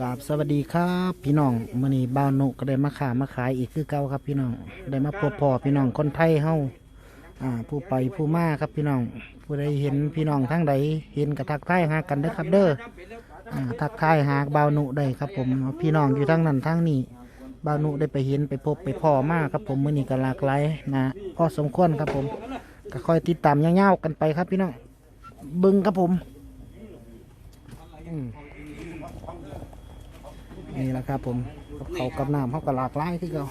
กราบสวัสดีครับพี่น้องมื้อนี้บ่าวนุก็ได้มาขามาขายอีกคือเก่าครับ พี่น้องได้มาพบพ่อพี่น้องคนไทยเฮาอ่า ผู้ไปผู้มาครับพี่น้อง ผู้ใดเห็นพี่น้องทั้งใดเห็นกระทักทายหากันเด้อครับ เด้ออ่าทักทายหาบ่าวนุได้ครับ ผมพี่น้องอยู่ทั้งนั้นทั้งนี้บ่าวนุได้ไปเห็นไปพบไปพ่อมาครับ ผมมื้อนี้ก็หลากหลายนะพอสมควรครับ ผมก็คอยติดตามยาวๆกันไปครับ พี่น้องบิ่งครับผมอืม นี่แหละครับผมกับเขาวกับน้ำเขาก็หลากหลายที่เขา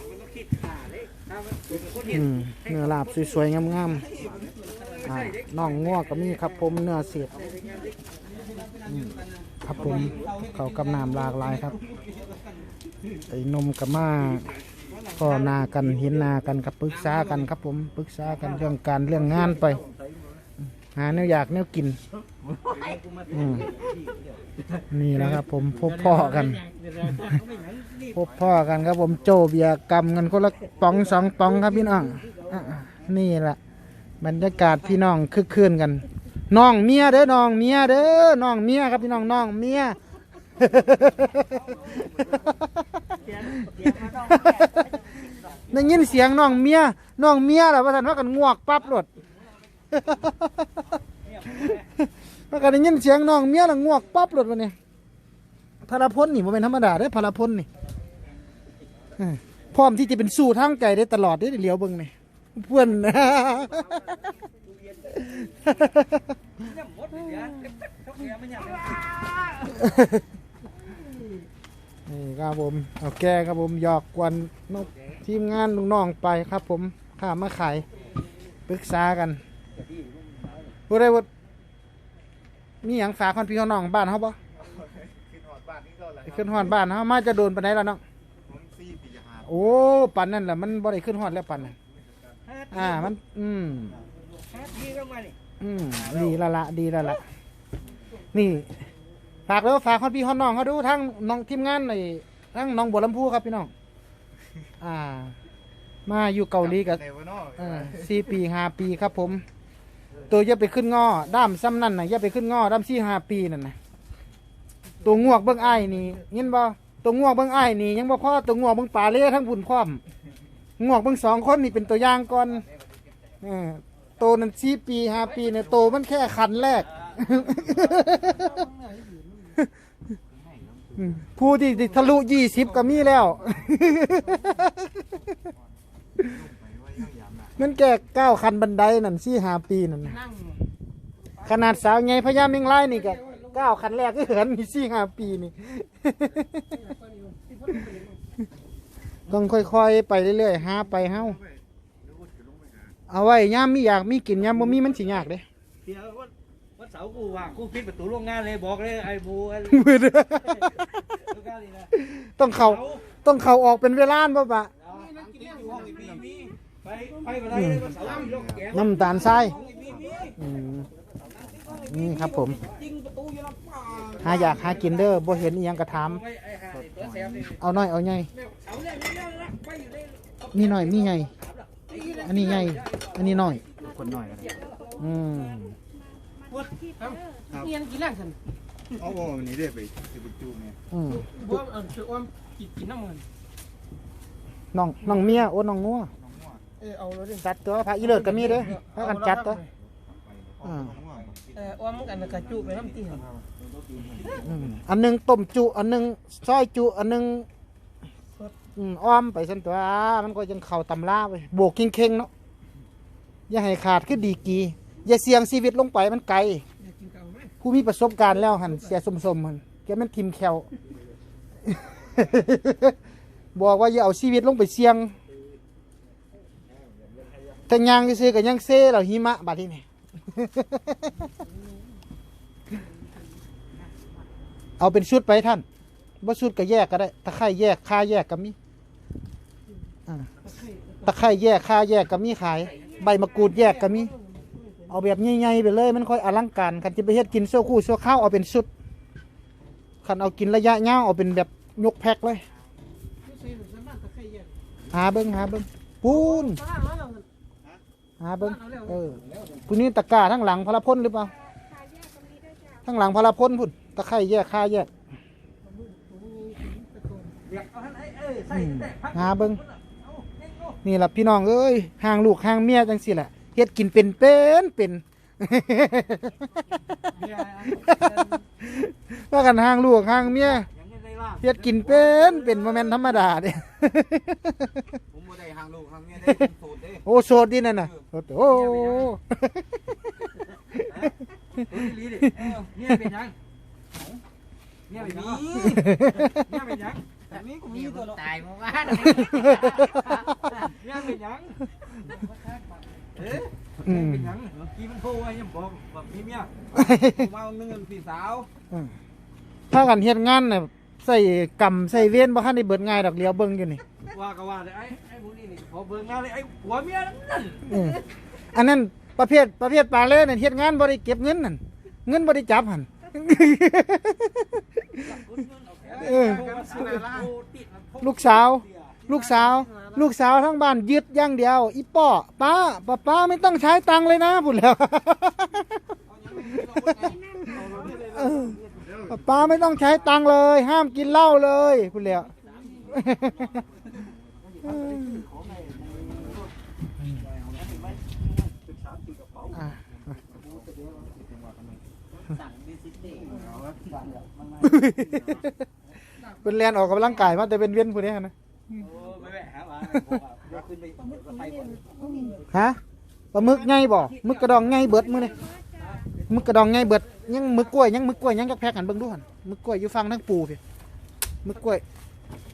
อืมเนื้อลาบสวยๆงามๆอ่าน่องงัวก็มีครับผมเนื้อเสียดอืมครับผมเขาวกับน้ำหลากหลายครับไอ้นมกับมาก็นากันเห็นนากันกับปรึกษากันครับผมปรึกษากันเรื่องการเรื่องงานไป หาแนวอยากแนวกินอืมนี่แหละครับ ผมพบพ่อกัน พบพ่อกันครับผมโจเบียร์กำกันคนละปองสองปองครับพี่น้องอะนี่แหละบรรยากาศพี่น้องคึกคืนกันน้องเมียเด้อน้องเมียเด้อน้องเมียครับพี่น้องน้องเมีย ได้ยินเสียงน้องเมียน้องเมียแหละว่าท่านว่ากันงวกปั๊บ รถว่ากันได้ยินเสียงน้องเมียล้วงวกปั๊บรถวันนี้พลพลนี่มันเป็นธรรมดาได้อพลพลนี่พร้อมที่จะเป็นสู้ทางไกลได้ตลอดได้เหลียวเบิ่งนี่เพื่อนนี่ครับผมเอาแก้ครับผมหยอกกวนนกทีมงานลูกน้องไปครับผมข้ามาขายปรึกษากัน พูดได้ว่ามีอย่างฝากคนพี่เขาน้องบ้านเขาปะไปขึ้นฮอดบ้านเฮามาจะโดนปานใดล่ะเนาะโอ้ปันนั่นแหละมันบ่ได้ขึ้นฮอดแล้วปันน่ะอ่ามันอืมอืมดีและละดีและละนี่ฝากแล้วฝากฮอดพี่ฮอดน้องเขาดูทั้งน้องทีมงานในทั้งน้องบัวลำพูครับพี่น้องอ่า มาอยู่เกาหลีกับไหนวะเนาะเออสี่ปีห้าปีครับผม ตัวอย่าไปขึ้นงอด้ามซ้ำนั่นน่ะอย่าไปขึ้นงอด้ามสี่ห้าปีนั่นนะตัวงวกเบิ้งไอ้ายนี่ยินบ่ตัวงวกเบิ้งไอ้ายนี่ยังบ่พอตัวงวกเบิ้งป่าเล่ทั้งบุญพร้อมงวกเบิ้งสองคนนี่เป็นตัวอย่างก่อนเออโตนั้นสี่ปีห้าปีเนี่ยโตมันแค่คันแรก อืมผู้ที่ทะลุยี่สิบก็มีแล้ว มันแก่เก้าวคันบันไดนั่นสี่ห้าปีนั่นน่ะขนาดสาวไงพญาเมงไล่นี่ก็เก้าวคันแรกก็เหินมีสี่ห้าปีนี่ ต้องค่อยๆไปเรื่อยๆหาไปเฮาเอาไว้ย่ามมีอยากมีกินย่ามบ่มีมันสิยากเด้ เดี๋ยววันวันเสาร์กูว่ากูปิดประตูโรงงานเลยบอกเลยไอ้บูไอ้มืดโรงงานนี่นะต้องเข้าต้องเข้าออกเป็นเวลาบ่ปะกินอยู่ห้องอีพี น้ำตาลทรายนี่ครับผมยิงประตูอยู่ลำป่าหาอยากหากินเด้อบ่เห็นอีหยังกระถามเอาหน่อยเอาใหญ่าเนี่ยนี่นะไปอยนมีหน่อยมีใหญ่อันนี้ใหญ่อันนี้หน้อยคนหน่อยก็ได้อืมเอียงกี่แรงสันเอาโอ้วันนี้ได้ไปสิบจูเนี่ยอืมบัวเออคืออ้อมกินกินน้ำมันน้องน้องเมียโอ้น้องงัว เออเอาเลยดิจัดตัวพระอีเลิศก็มีเด้อพากันจัดตัวอ่าเอออ้อมกันกระจุไปน้ำตีหันอืมอันหนึงต้มจุอันหนึงซอยจุอันหนึงอืมอ้อมไปซั่นตัวมันก็ยังเข้าตำราไปโบกเข่งๆเนาะอย่าให้ขาดคือดีกีอย่าเสี่ยงชีวิตลงไปมันไกล อยากกินเก่าไหมผู้มีประสบการณ์แล้วหันเสียสมสมๆหันแกแมันทิมแคว บอกว่าอย่าเอาชีวิตลงไปเสี่ยง แต่ยางซื้อๆกับยังเซ่เราหิมะบาดที่นี่ เอาเป็นชุดไปท่านว่าชุดก็แยกก็ได้ ตะไคร่แยกค่าแยกก็มีอ่าตะไคร่แยกค่าแยกก็มีขาย ใบมะกรูดแยกก็มี เอาแบบใหญ่ๆไปเลย มันค่อยอลังการคันจะไปเฮ็ดกินโซ่คู่โซ่ข้าวเอาเป็นชุดคันเอากินระยะยาวเอาเป็นแบบยกแพ็คเลยใส่หนูสามารถตะไคร้แยกหาเบิ้งหาเบิ้งปูน หาเบิ้งเออผู้นี้ตะกร้าทั้งหลังพลพลหรือเปล่าทั้งหลังพลพลพุ่นตะไคร่แยกค่าแยกมเด็กเอาหันไอ้เอ้ยใส่แต่พักหาเบิ่งเอาเอ็งเอานี่ล่ะพี่น้องเอ้ยห่างลูกห่างเมียจังซี่แหละเฮ็ดกินเป็นเป็นเป็นเนี่ยว่ากันห่างลูกห่างเมียอย่างนี้ได้ล่ะเฮ็ดกินเป็นเป็นบ่แม่นธรรมดาเด้ผมบ่ได้ห่างลูก ห่างเมียได้ผมโสดเด้โอ้โสดดีนั่นน่ะโอ้โหเฮ้ยลีดิเอ้าเนี่ยเป็นยังเนี่ยเป็นยังเนี่ยเป็นยังแต่นี้กูมีนี่ตัตัววเนาะตายเมื่อวานเนี่ยเป็นยังเอ๊ะอืมเป็นยังเมื่อกี้มันโทรไว้ยังบอกแบบนี้เนี่ยผมมาเอาเงินพี่สาวถ้ากันเฮ็ดงานน่ะใส่กรรมใส่เวรบ่ทันได้เบิดง่ายดอกเลียวเบิ่งอยู่นี่ว่าก็ว่าเลยไอ้ไอ้พวกนี้นี่พอ เบิ่งงานเลยไอ้หัวเมียนั่นอืมอันนั้นประเภทประเภทปลาเล่นั่นเฮ็ดงานบ่ได้เก็บเงินนั่นเงินบ่ได้จับหั่น เออ ลูกสาว ลูกสาว ลูกสาวทั้งบ้านยึดอย่างเดียว อีป้อป้าป้าป้าไม่ต้องใช้ตังค์เลยนะพูดแล้ว เออป้าป้าไม่ต้องใช้ตังค์เลย ห้ามกินเหล้าเลยพูดแล้วอะ สั่งดิซิตี้ เป็นแลนออกกำลังกายมาแต่เป็นเวียนผู้นี้นะไม่แม่หามาเดี๋ยวขึ้นไปไปก่อนฮะปลาหมึกไงบ่หมึกกระดองไงเบิดมื้อนี่หมึกกระดองไงเบิดยังหมึกกล้วยยังหมึกกล้วยยังจักแพ็กหันเบิ่งดูหั่นหมึกกล้วยอยู่ฟังทั้งปูพี่หมึกกล้วย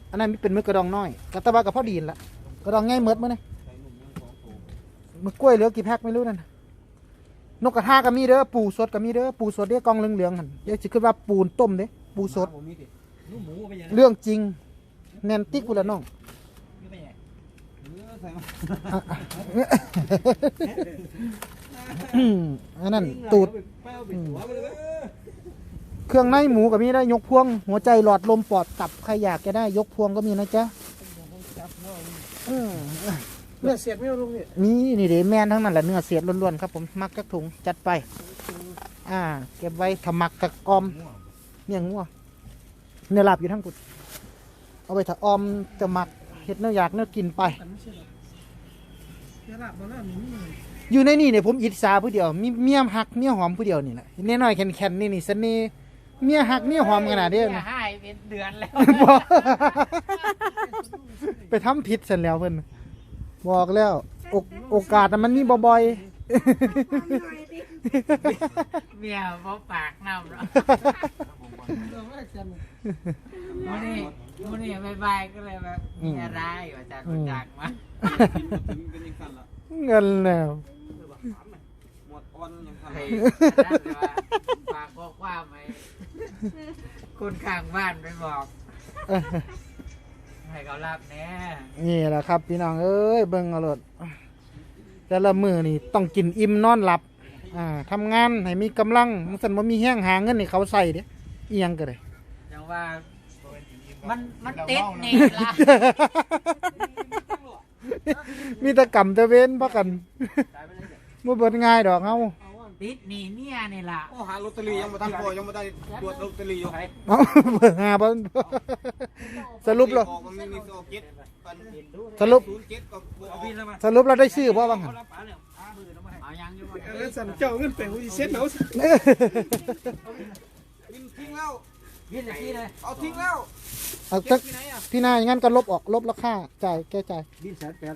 อันนั้นเป็นหมึกกระดองน้อยกะตะบากับพ่อดีนละกระดองไงเบิดมื้อนี่หมึกกล้วยเหลือกี่แพ็กไม่รู้นั่นน่ะนกกระทาก็มีเด้อปูสดก็มีเด้อปูสดเด้อกองเหลืองๆหั่นเดี๋ยวสิขึ้นว่าปูนต้มเด้ ปูสดผมมีดิลูกหมูไปยังเรื่องจริง แนนติ๊กกูละน้องไปยังอืมอันนั้นตูดไปเอาไปหัวไปเลยเครื่องในหมูก็มีได้ยกพวง หัวใจหลอดลมปอดตับใครอยากจะได้ยกพวงก็มีนะจ๊ะอืมเนื้อเสียดไม่เอาลงนี่นี่นี่เดแมนทั้งนั้นแหละเนื้อเสียดล้วนๆครับผมมักกักถุงจัดไป อ่า เก็บไว้ถมักตะกอม เนี่ยงัวเนื้อลาบอยู่ทั้งกุดเอาไปถะออมจะหมักเห็ดเนื้ออยากเนื้อกินไปแต่ไม่ใช่หรอกเดี๋ยวหลับมาแล้วมีนี่อยู่ในนี่เนี่ยผมอิจฉาผู้เดียวมีเมียหักเมียหอมผู้เดียวนี่แหละเน่น้อยแข็งๆนี่นี่เสน่ห์เมียหักเมียหอมขนาดเดียวเนี่ยนะให้เป็นเดือนแล้วบอกไปทำผิดเสร็จแล้วเพิ่นบอกแล้วโอกโอกาสน่ะมันมีบ่อยเมียบ่ปากน้ำหรอ กเราแรกกันมื้อนี้มื้อนี้บายบายก็เลยแบบเมียร้ายว่าจากคนจากมาถึงเป็นยังสั่นละๆเงินแล้วหมดอ่อนยังสั่นเฮ้ยนั่นเลยว่าฝากข้อความไว้คนข้างบ้านไปบอกเออให้เขารับแน่นี่แหละครับ พี่น้องเอ้ยเบิ่งเอาโลดแต่ละมือนี่ต้องกินอิ่มนอนหลับอ่าทำงานให้มีกำลังมันสันบ่มีแห้งหาเงินให้เขาใส่เด้ อีหยังก็ได้ยังว่า มันมันติดนี่ละมีแต่กรรมแต่เว้นพักกันบ่เบิดง่ายดอกเฮาติดหนี่เนี่ยนี่ล่ะโอ้หาลอตเตอรี่ยังบ่ทันพอยังบ่ได้ตรวจลอตเตอรี่อยู่เอาเบิดหาบ่สรุปแล้วออกมันมีมีโซเก็ตปันสรุปศูนย์เจ็ดก็บ่อเอาอกบินแล้วมาสรุปเราได้ชื่อบ่บ้างหั่นรับปลาเนี่ยปลามือแล้วมาให้เอายังอยู่บ่แล้วสั่นเจ้าเงินไปหูสิเซ็ตเอาบินทิ้ง แล้วบินอย่างนี้เลยเอาทิ้งแล้วเอาเก็จับกที่ไหนอะพี่นายงั้นก็ลบออกลบราคาจ่ายแก้จ่ายบินแสนแปด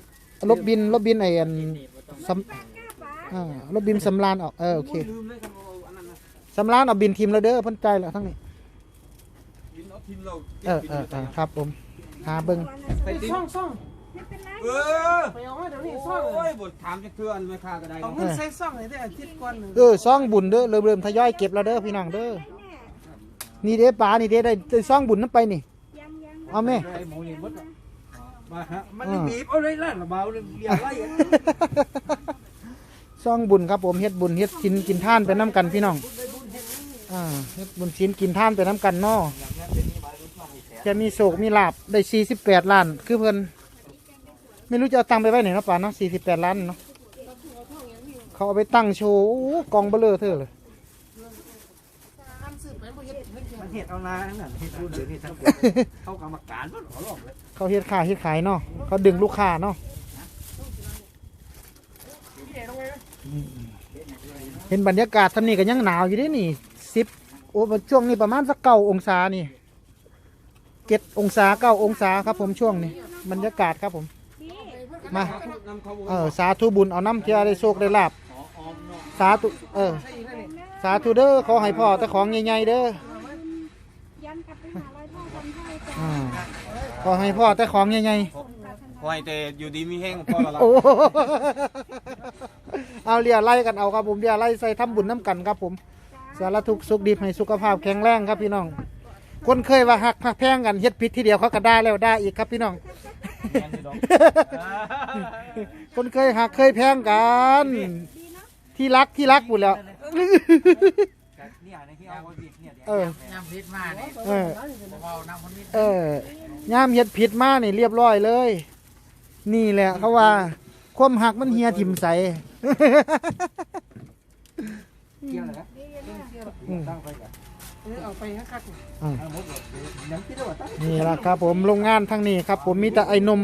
ลบบินลบบินไอ้อันสำอ่าลบบินสำรานออกเออโอเคลืมเลยครับเอาอันนั้นนะสำรานเอาบินทีมแล้วเด้อเพิ่นจ่ายแล้วทั้งนี้บินเอาทิ้งเราเออเออเออครับผมหาเบิ่งไปทิ้งซ่องซ่องเออไปเอามาเดี๋ยวนี้โซ่องอ้ยบ่ถามจะเทื่อนไม่ค่าก็ได้เอาเงินใส่ซ่องให้ได้อาทิตย์ก่อนหนึ่งเออซองบุญเด้อเริ่มเริ่มทยอยเก็บแล้วเด้อพี่น้องเด้อ นี่เด้ปลานี่เด้ได้ได้ซองบุญนั้นไปนี่เอาแม่ ไอ้หมูนี่มดอะมาฮะมันนี่บีบเอาเลยล่ะระเบาเลยเรียกไล่อะซองบุญครับผมเฮ็ดบุญเฮ็ดกินกินท่านไปน้ำกันพี่น้องอ่าเฮ็ดบุญศีลกินท่านไปน้ำกันเนาะจะมีโศกมีลาบได้สี่สิบแปดล้าน คือเพิ่นไม่รู้จะเอาตังค์ไปไว้ไหนเนาะป่าเนาะสี่สิบแปดล้านเนาะเขาเอาไปตั้งโชว์โอ้กองเบลเลอร์เธอเลย อันสืบไปบ่ เฮ็ดเฮ็ดเฮ็ดเฮ็ดเอานานั่นเฮ็ดบุญเดี๋ยวนี้ทั้งเข้ากรรมการมันขอร้องเลยเขาเฮ็ดขายเฮ็ดขายเนาะเขาดึงลูกค้าเนาะอืมเห็นบรรยากาศทำนี่ก็ยังหนาวอยู่เด้นี่สิบโอ้ช่วงนี้ประมาณสักเก้าองศานี่เจ็ดองศาเก้าองศาครับผมช่วงนี้บรรยากาศครับผมมาเออสาธุบุญเอาน้ำเที่ยได้โชคได้ลาบสาธุเออสาธุเด้อขอให้พ่อแต่ของใหญ่ๆเด้อ ยันกลับไปหาร้อย พ่อคนไทยจ้ะอ่าขอให้พ่อแต่ของใหญ่คอยแต่อยู่ดีมีแห้งพอละๆโอ้เอาเรียไล่กันเอาครับผมเรียไล่ใส่ทำบุญน้ำกันครับผม สารทุกข์สุขดีให้สุขภาพแข็งแรงครับพี่น้อง คนเคยว่าหักหักแพงกันเฮ็ดผิดทีเดียวเขาก็ได้แล้วได้อีกครับพี่น้องคนเคยหักเคยแพงกัน ที่รักที่รักหมดแล้วเนี่ยในที่เอาไว้บิด เนี่ยเออยำพิษมาเนี่ยเออ เบาๆน้ำมันนิดเออย่ามเฮ็ดผิดมานี่เรียบร้อยเลย นี่แหละเขาว่า ความหักมันเฮียถิ่มใส เกี่ยวเลยครับอืมตั้งไปก่อนเออเอาไปให้คักอืมเอาหมดเลยยังคิดว่าตั้งนี่แหละครับ ผมโรงงานทั้งนี้ครับ ผมมีแต่ไอ้นม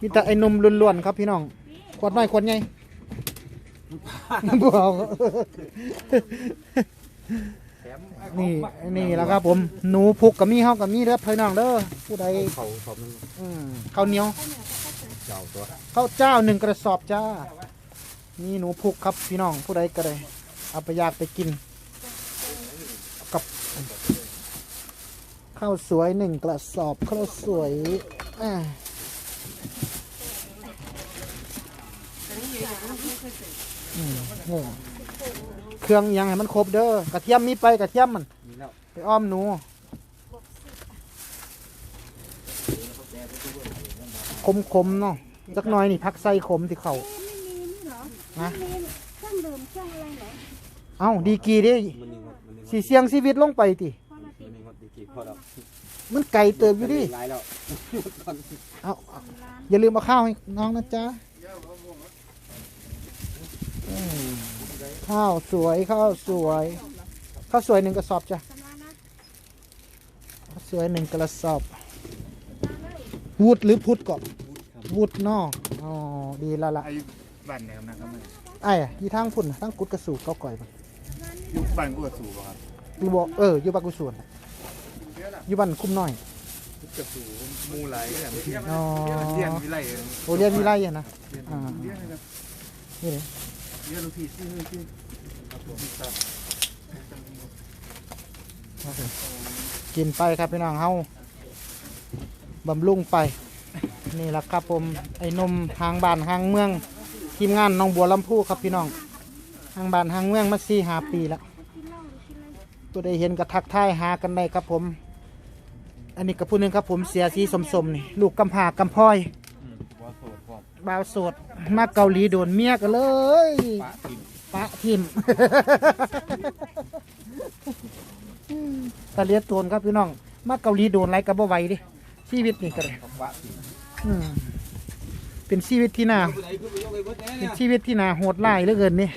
มีแต่ไอ้นมล้วนๆครับพี่น้องขวดน้อยขวดใหญ่บ่เอา นี่นี่แหละครับผมหนูพุกกับมีเฮากับมีเด้อพี่น้องเด้อผู้ใดเขาเขามันอืมข้าวเหนียวเจ้าตัวข้าวเจ้าหนึ่งกระสอบจ้ามีหนูพุกครับพี่น้องผู้ใดก็ได้เอาไปอยากไปกิน กับข้าวสวยหนึ่งกระสอบข้าวสวยอ่าอืมนี่ เครื่องยังให้มันครบเด้อกระเทียมมีไปกระเทียมมันมีแล้วไปอ้อมหนูคมคมๆเนาะจักหน่อยนี่พักใส่ขมที่เขา ไม่มีนี่เหรอนะไม่มีเครื่องดื่มเครื่องอะไรเหรอเอ้าดีกรีเด้มันนี่มันนี่สีเสียงชีวิตลงไปติพ่อมาติมันดนี่มันดีกี่พอแล้วมันไก่เติบอยู่ดิหลายแล้วเอาเอาอย่าลืมเอาข้าวให้น้องนะจ๊ะอืม ข้าวสวยข้าวสวยข้าวสวยหนึ่งกระสอบจ้ะสำราญนะข้าวสวยหนึ่งกระสอบวูดหรือพุดก่อนวูดเนออ๋อดีและละไอ้บ้านแนวนะครับมันไอ้อะยี่ทางพุ่นน่ะทางกุดกระสูบเก้าก่อยปะยุคบ้านกูกับสูบครับอยู่บ่เอออยู่บ้านกุศลอยู่บ้านคุ้มน้อยกับสูบมูไหลแบบเที่ยงอ๋อเที่ยงวิไลเองโอเรียนวิไลอะนะอ่าเที่ยงนะครับนี่เลย เที่ยงลูกพี่ชื่อชื่อครับผมครับกินไปครับพี่น้องเฮาบำรุงไป นี่แหละครับผมไอ้นมทางบานทางเมือง ทีมงานน้องบัวลำพูครับพี่น้องทางบานทางเมืองมาสี่หาปีแล้วกินเหล้าหรือกินอะตัวได้เห็นกระทักทายหากันได้ครับผม อันนี้กับผู้หนึงครับผมเสียสีสมๆนี่ลูกกำพร้ากำพ้อย ว่าโสดพร้อม บ่าวโสดมาเกาหลีโดนเมียกันเลยปะทิมปะทิมตะเลียโตนครับพี่น้อง มาเกาหลีโดนไรกับบ่ไหวดิชีวิตนี่ก็เลยปะทิมอืมเป็นชีวิตที่น่าเป็นชีวิตที่น่าโหดร้ายเหลือเกินนี่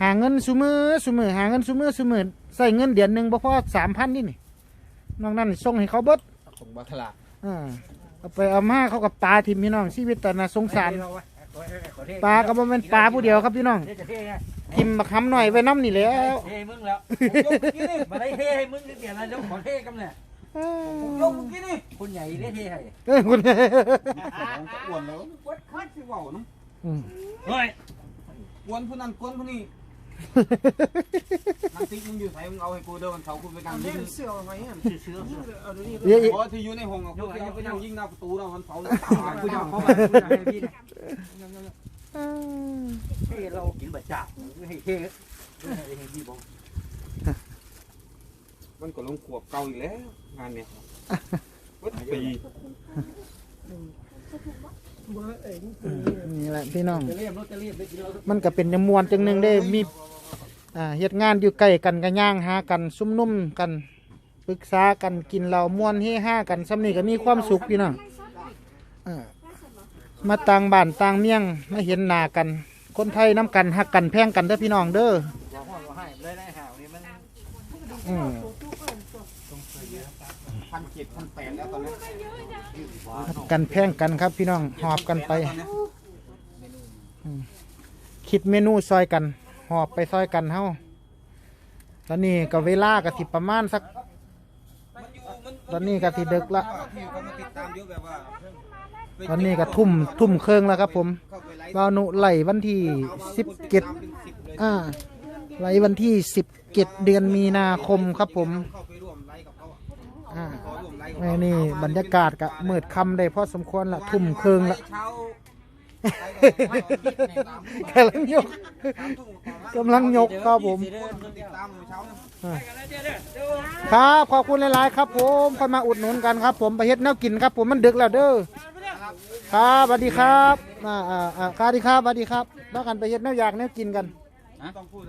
หาเงินซุมือซุมือหาเงินซุมือซุมือใส่เงินเดือนหนึ่งบ่พอสามพันนี่นี่นอกนั้นส่งให้เขาเบิดของบัคลา อ่าเอาไปเอามาเขากับปลาทิมพี่น้องชีวิตแต่น่าสงสารปลาก็บ่แม่นปลาผู้เดียวครับพี่น้องทิมบักคำหน่อยไว้น้ำนี่แล้วเท่มึงแล้วยกกี้นี่มาได้เท่ให้มึงนิดเดียวนะเดี๋ยวขอเท่กันเนี่ยยกเมื่อกี้นี่คนใหญ่ได้เท่ให้เอ้คุณของก็อ้วนแล้ววัดคัดสิว่าน้อืมเฮ้ยกวนผู้นั้นกวนผู้นี้ นักติ๊กมึงอยู่ไสมึงเอาให้กูเด้อวันเสาร์กูไปกาเอารเยิงเสื้อเอาไว้อะเชื้อเอาเดี๋ยวนี้เดี๋ยวอีกเพราะที่อยู่ในห้องอะกูจะไปนั่งยิงหน้าประตูนะวันเสาร์ตายกูจะเข้ามากูจะให้พี่เนี่ยเท่เรากินบะจ่าให้เท่ไม่ให้ให้พี่บอกมันก็ลงขวบเก่าอีกแล้วงานเนี่ยวัดปีเบอร์เอ็ง นี่แหละพี่น้องจะเรียบรถจะเรียบไปกินเรามันก็เป็นยมวนจังหนึ่งได้มีอ่าเฮ็ดงานอยู่ใกล้กันก็ย่างหากันซุ่มนุ่มกันปรึกษากันกินเหล้ามวนเฮฮากันซ้ำนี่ก็มีความสุขพี่น้องอ่ามาต่างบ้านต่างเมียงมาเห็นหน้ากัน คนไทยน้ำกันหักกันแพงกันเด้อพี่น้องเด้อบอกว่าให้เลยนะอืมพันเจ็ดพัน แล้วตอนนี้กันแพงกันครับพี่น้องหอบกันไป คิดเมนูซอยกัน หอบไปซอยกันเฮาตอนนี้ก็เวลาก็สิประมาณสัก ตอนนี้ก็สิดึกละที่เขามาติดตามเยอะแบบว่าตอนนี้ก็ทุ่มทุ่มเครื่องแล้วครับผมวาวนุไหลวันที่สิบเจ็ดอ่าไหลวันที่สิบเจ็ดเดือนมีนาคมครับผมอ่า ขอร่วมไลฟ์กับแม่เขานี่บรรยากาศก็มืดคำได้พอสมควรละทุ่มเครื่องละเช้ากำลังยกกำลังยกครับผมติดตามเช้านะครับขอบคุณหลายๆครับ ผมค่อยมาอุดหนุนกันครับ ผมไปเฮ็ดแนวกินครับ ผมมันดึกแล้วเด้อครับสวัสดีครับอ่าอ่าอ่าครับสวัสดีครับสวัสดีครับแล้วกันไปเฮ็ดแนวอยากแนวกินกันต้องพูด